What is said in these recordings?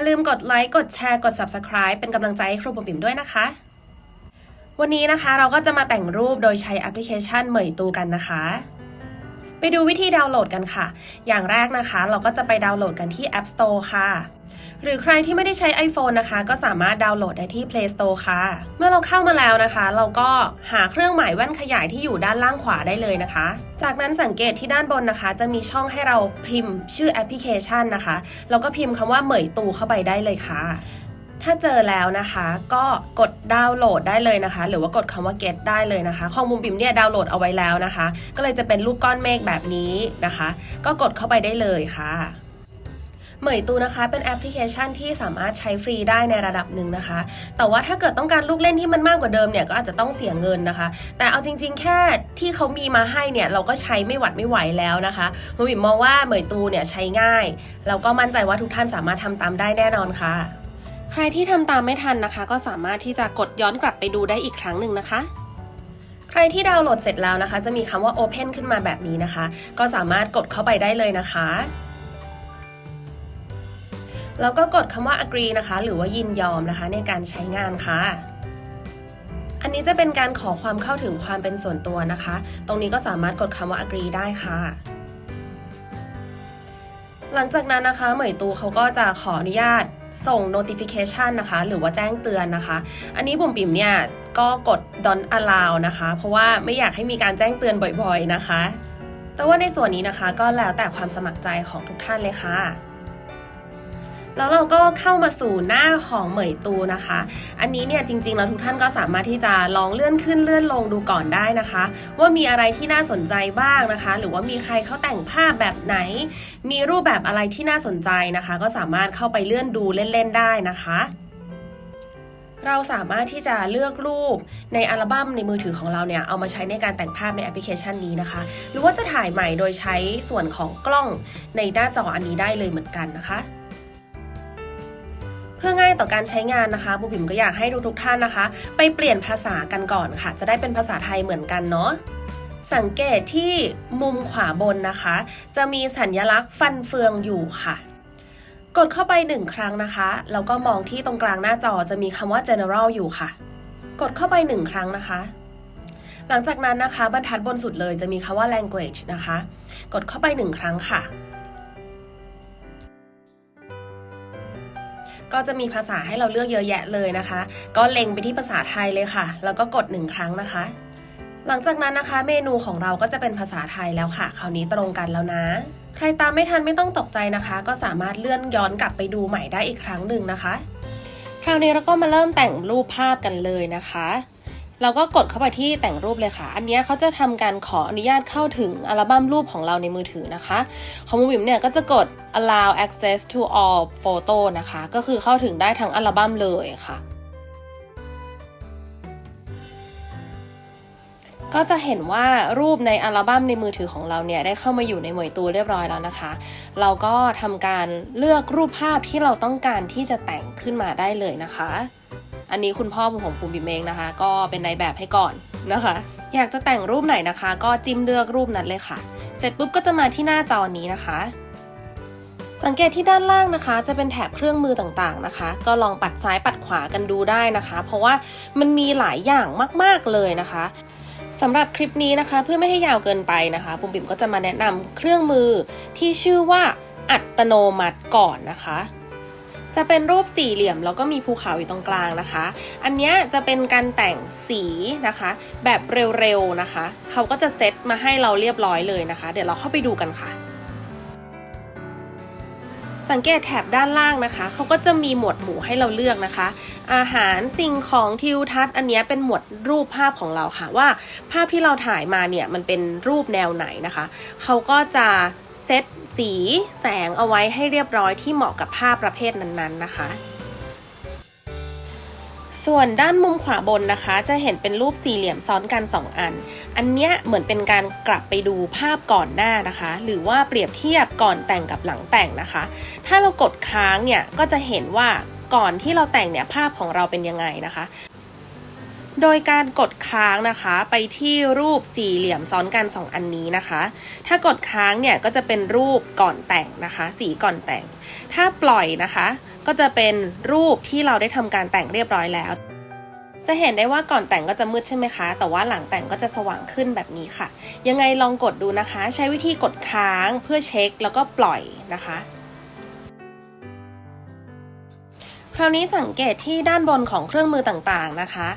อย่าลืมกดไลค์กดแชร์กด Subscribe เป็นกำลังใจให้ครูปุ่มปิ่มด้วยนะคะ วันนี้นะคะเราก็จะมาแต่งรูปโดยใช้แอปพลิเคชันเหมยตูกันนะคะ ไปดูวิธีดาวน์โหลดกันค่ะ อย่างแรกนะคะ เราก็จะไปดาวน์โหลดกันที่ App Store ค่ะ หรือใครที่ไม่ได้ใช้ iPhone นะคะ ก็สามารถดาวน์โหลดได้ที่ Play Store ค่ะ เมื่อเราเข้ามาแล้วนะคะ เราก็หาเครื่องหมายแว่นขยายที่อยู่ด้านล่างขวาได้เลยนะคะ จากนั้นสังเกตที่ด้านบนนะคะ จะมีช่องให้เราพิมพ์ชื่อแอปพลิเคชันนะคะ แล้วก็พิมพ์คำว่าเหมยตูเข้าไปได้เลยค่ะ ถ้าเจอแล้วนะคะก็กดดาวน์โหลดได้เลยนะคะ หรือว่ากดคำว่า get ได้เลยนะคะ ของบุมบิมเนี่ยดาวน์โหลดเอาไว้แล้วนะคะ ก็เลยจะเป็นรูปก้อนเมฆแบบนี้นะคะ ก็กดเข้าไปได้เลยค่ะเหมยตูนะคะเป็นแอปพลิเคชันที่สามารถใช้ฟรีได้ในระดับหนึ่งนะคะ แต่ว่าถ้าเกิดต้องการลูกเล่นที่มันมากกว่าเดิมเนี่ยก็อาจจะต้องเสียเงินนะคะ แต่เอาจริง ๆ แค่ที่เขามีมาให้เนี่ยเราก็ใช้ไม่หวัดไม่ไหวแล้วนะคะมบิมมองว่าเหมยตูเนี่ยใช้ง่ายแล้วก็มั่นใจว่าทุกท่านสามารถทำตามได้แน่นอนค่ะ ใครที่ทำตามไม่ทันนะคะ ก็สามารถที่จะกดย้อนกลับไปดูได้อีกครั้งหนึ่งนะคะ ใครที่ดาวน์โหลดเสร็จแล้วนะคะ จะมีคำว่า Open ขึ้นมาแบบนี้นะคะ ก็สามารถกดเข้าไปได้เลยนะคะแล้วก็กดคำว่า agree นะคะ หรือว่ายินยอมนะคะในการใช้งานค่ะ อันนี้จะเป็นการขอความเข้าถึงความเป็นส่วนตัวนะคะ ตรงนี้ก็สามารถกดคำว่า agree ได้ค่ะ หลังจากนั้นนะคะ เหมยตูเขาก็จะขออนุญาต ส่ง notification นะคะ หรือว่าแจ้งเตือนนะคะ อันนี้ผมปิ่มเนี่ยก็กด don't allow นะคะ เพราะว่าไม่อยากให้มีการแจ้งเตือนบ่อยๆนะคะ แต่ว่าในส่วนนี้นะคะก็แล้วแต่ความสมัครใจของทุกท่านเลยค่ะ แล้วเราก็เข้ามาสู่หน้าของเหมยตูนะคะ อันนี้เนี่ยจริงๆแล้วทุกท่านก็สามารถที่จะลองเลื่อนขึ้นเลื่อนลงดูก่อนได้นะคะ ว่ามีอะไรที่น่าสนใจบ้างนะคะ หรือว่ามีใครเขาแต่งภาพแบบไหน มีรูปแบบอะไรที่น่าสนใจนะคะ ก็สามารถเข้าไปเลื่อนดูเล่นๆได้นะคะเราสามารถที่จะเลือกรูปในอัลบั้มในมือถือของเราเนี่ยเอามาใช้ในการแต่งภาพในแอปพลิเคชันนี้นะคะ หรือว่าจะถ่ายใหม่โดยใช้ส่วนของกล้องในหน้าจออันนี้ได้เลยเหมือนกันนะคะ เพื่อง่ายต่อการใช้งานนะคะบูบิมก็อยากให้ทุกๆท่านนะคะ ไปเปลี่ยนภาษากันก่อนค่ะ จะได้เป็นภาษาไทยเหมือนกันเนาะสังเกตที่มุมขวาบนนะคะ จะมีสัญลักษณ์ฟันเฟืองอยู่ค่ะ กดเข้าไปหนึ่งครั้งนะคะแล้วก็มองที่ตรงกลางหน้าจอจะมีคำว่า general อยู่ค่ะ กดเข้าไปหนึ่งครั้งนะคะ หลังจากนั้นนะคะบรรทัดบนสุดเลยจะมีคำว่า language นะคะ กดเข้าไปหนึ่งครั้งค่ะ ก็จะมีภาษาให้เราเลือกเยอะแยะเลยนะคะ ก็เล็งไปที่ภาษาไทยเลยค่ะ แล้วก็กดหนึ่งครั้งนะคะ หลังจากนั้นนะคะ เมนูของเราก็จะเป็นภาษาไทยแล้วค่ะ คราวนี้ตรงกันแล้วนะใครตามไม่ทันไม่ต้องตกใจนะคะ ก็สามารถเลื่อนย้อนกลับไปดูใหม่ได้อีกครั้งหนึ่งนะคะ คราวนี้เราก็มาเริ่มแต่งรูปภาพกันเลยนะคะ เราก็กดเข้าไปที่แต่งรูปเลยค่ะ อันนี้เขาจะทำการขออนุญาตเข้าถึงอัลบั้มรูปของเราในมือถือนะคะ ของมูบิมเนี่ยก็จะกด allow access to all photo นะคะ ก็คือเข้าถึงได้ทั้งอัลบั้มเลยค่ะ ก็จะเห็นว่ารูปในอัลบั้มในมือถือของเราเนี่ยได้เข้ามาอยู่ในหมวยตัวเรียบร้อยแล้วนะคะ เราก็ทำการเลือกรูปภาพที่เราต้องการที่จะแต่งขึ้นมาได้เลยนะคะ อันนี้คุณพ่อผมปุ่มบิมเองนะคะ ก็เป็นในแบบให้ก่อนนะคะ อยากจะแต่งรูปไหนนะคะ ก็จิ้มเลือกรูปนั้นเลยค่ะ เสร็จปุ๊บก็จะมาที่หน้าจอนี้นะคะ สังเกตที่ด้านล่างนะคะ จะเป็นแถบเครื่องมือต่างๆนะคะ ก็ลองปัดซ้ายปัดขวากันดูได้นะคะ เพราะว่ามันมีหลายอย่างมากๆเลยนะคะสำหรับคลิปนี้นะคะ เพื่อไม่ให้ยาวเกินไปนะคะปุ่มบิ่มก็จะมาแนะนำเครื่องมือที่ชื่อว่าอัตโนมัติก่อนนะคะ จะเป็นรูปสี่เหลี่ยมแล้วก็มีภูเขาอยู่ตรงกลางนะคะ อันนี้จะเป็นการแต่งสีนะคะ แบบเร็วๆนะคะ เขาก็จะเซตมาให้เราเรียบร้อยเลยนะคะ เดี๋ยวเราเข้าไปดูกันค่ะ สังเกตแถบด้านล่างนะคะ เขาก็จะมีหมวดหมู่ให้เราเลือกนะคะ อาหารสิ่งของทิวทัศน์อันนี้เป็นหมวดรูปภาพของเราค่ะว่า ภาพที่เราถ่ายมาเนี่ยมันเป็นรูปแนวไหนนะคะ เขาก็จะ เซตสีแสงเอาไว้ให้เรียบร้อยที่เหมาะกับภาพประเภทนั้นๆนะคะ ส่วนด้านมุมขวาบนนะคะ จะเห็นเป็นรูปสี่เหลี่ยมซ้อนกัน 2 อัน อันเนี้ยเหมือนเป็นการกลับไปดูภาพก่อนหน้านะคะ หรือว่าเปรียบเทียบก่อนแต่งกับหลังแต่งนะคะ ถ้าเรากดค้างเนี่ยก็จะเห็นว่าก่อนที่เราแต่งเนี่ยภาพของเราเป็นยังไงนะคะ โดยการกดค้างนะคะไปที่รูปสี่เหลี่ยมซ้อนกัน 2 อันนี้นะคะ ถ้ากดค้างเนี่ยก็จะเป็นรูปก่อนแต่งนะคะ สีก่อนแต่ง ถ้าปล่อยนะคะ ก็จะเป็นรูปที่เราได้ทำการแต่งเรียบร้อยแล้ว จะเห็นได้ว่าก่อนแต่งก็จะมืดใช่ไหมคะ แต่ว่าหลังแต่งก็จะสว่างขึ้นแบบนี้ค่ะ ยังไงลองกดดูนะคะ ใช้วิธีกดค้างเพื่อเช็คแล้วก็ปล่อยนะคะ ราวนี้สังเกตที่ด้านบนของเครื่องมือต่างๆนะคะ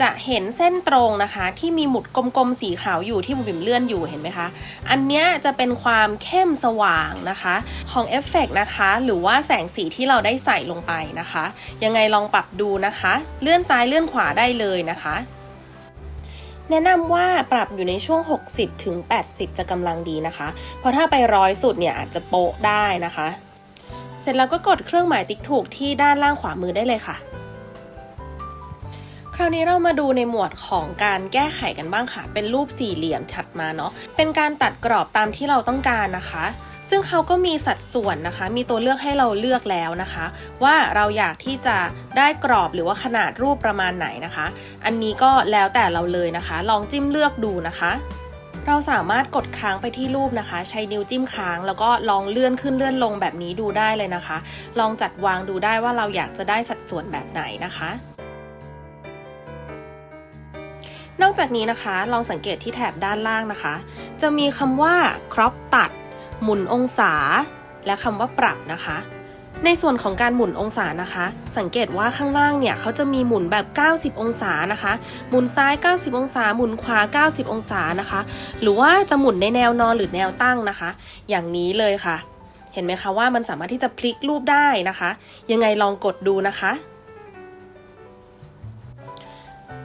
จะเห็นเส้นตรงนะคะ ที่มีหมุดกลมๆสีขาวอยู่ที่บุ๋มบิ๋มเลื่อนอยู่เห็นไหมคะ อันเนี้ยจะเป็นความเข้มสว่างนะคะ ของเอฟเฟกต์นะคะ หรือว่าแสงสีที่เราได้ใส่ลงไปนะคะ ยังไงลองปรับดูนะคะ เลื่อนซ้ายเลื่อนขวาได้เลยนะคะ แนะนำว่าปรับอยู่ในช่วง 60ถึง80 จะกำลังดีนะคะ เพราะถ้าไปร้อยสุดเนี่ยอาจจะโปะได้นะคะ เสร็จแล้วก็กดเครื่องหมายติ๊กถูกที่ด้านล่างขวามือได้เลยค่ะ คราวนี้เรามาดูในหมวดของการแก้ไขกันบ้างค่ะ เป็นรูปสี่เหลี่ยมถัดมาเนาะ เป็นการตัดกรอบตามที่เราต้องการนะคะ ซึ่งเขาก็มีสัดส่วนนะคะ มีตัวเลือกให้เราเลือกแล้วนะคะ ว่าเราอยากที่จะได้กรอบหรือว่าขนาดรูปประมาณไหนนะคะ อันนี้ก็แล้วแต่เราเลยนะคะ ลองจิ้มเลือกดูนะคะ เราสามารถกดค้างไปที่รูปนะคะ ใช้นิ้วจิ้มค้าง แล้วก็ลองเลื่อนขึ้นเลื่อนลงแบบนี้ดูได้เลยนะคะ ลองจัดวางดูได้ว่าเราอยากจะได้สัดส่วนแบบไหนนะคะนอกจากนี้นะคะ ลองสังเกตที่แถบด้านล่างนะคะ จะมีคำว่า crop ตัด หมุนองศา และคำว่าปรับนะคะ ในส่วนของการหมุนองศานะคะ สังเกตว่าข้างล่างเนี่ยเขาจะมีหมุนแบบ 90 องศานะคะ หมุนซ้าย 90 องศา หมุนขวา 90 องศานะคะ หรือว่าจะหมุนในแนวนอนหรือแนวตั้งนะคะ อย่างนี้เลยค่ะ เห็นไหมคะว่ามันสามารถที่จะพลิกรูปได้นะคะ ยังไงลองกดดูนะคะ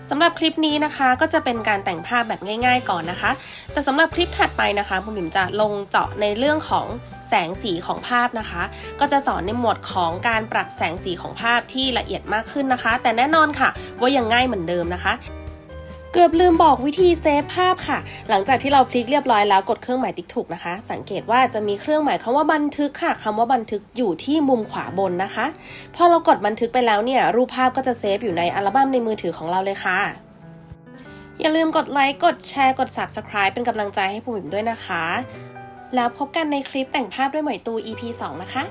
สำหรับคลิปนี้นะคะก็จะเป็นการแต่งภาพแบบง่าย ๆ ก่อนนะคะ แต่สำหรับคลิปถัดไปนะคะคุณบิ่มจะลงเจาะในเรื่องของแสงสีของภาพนะคะ ก็จะสอนในหมวดของการปรับแสงสีของภาพที่ละเอียดมากขึ้นนะคะ แต่แน่นอนค่ะว่ายังง่ายเหมือนเดิมนะคะ เกือบลืมบอกวิธีเซฟภาพค่ะ หลังจากที่เราพลิกเรียบร้อยแล้วกดเครื่องหมายติ๊กถูกนะคะ สังเกตว่าจะมีเครื่องหมายคำว่าบันทึกค่ะคำว่าบันทึกอยู่ที่มุมขวาบนนะคะ พอเรากดบันทึกไปแล้วเนี่ย รูปภาพก็จะเซฟอยู่ในอัลบั้มในมือถือของเราเลยค่ะ อย่าลืมกดไลค์กดแชร์กด Subscribe เป็นกำลังใจให้ผู้หญิงด้วยนะคะ แล้วพบกันในคลิปแต่งภาพด้วยหมวยตู EP 2 นะคะ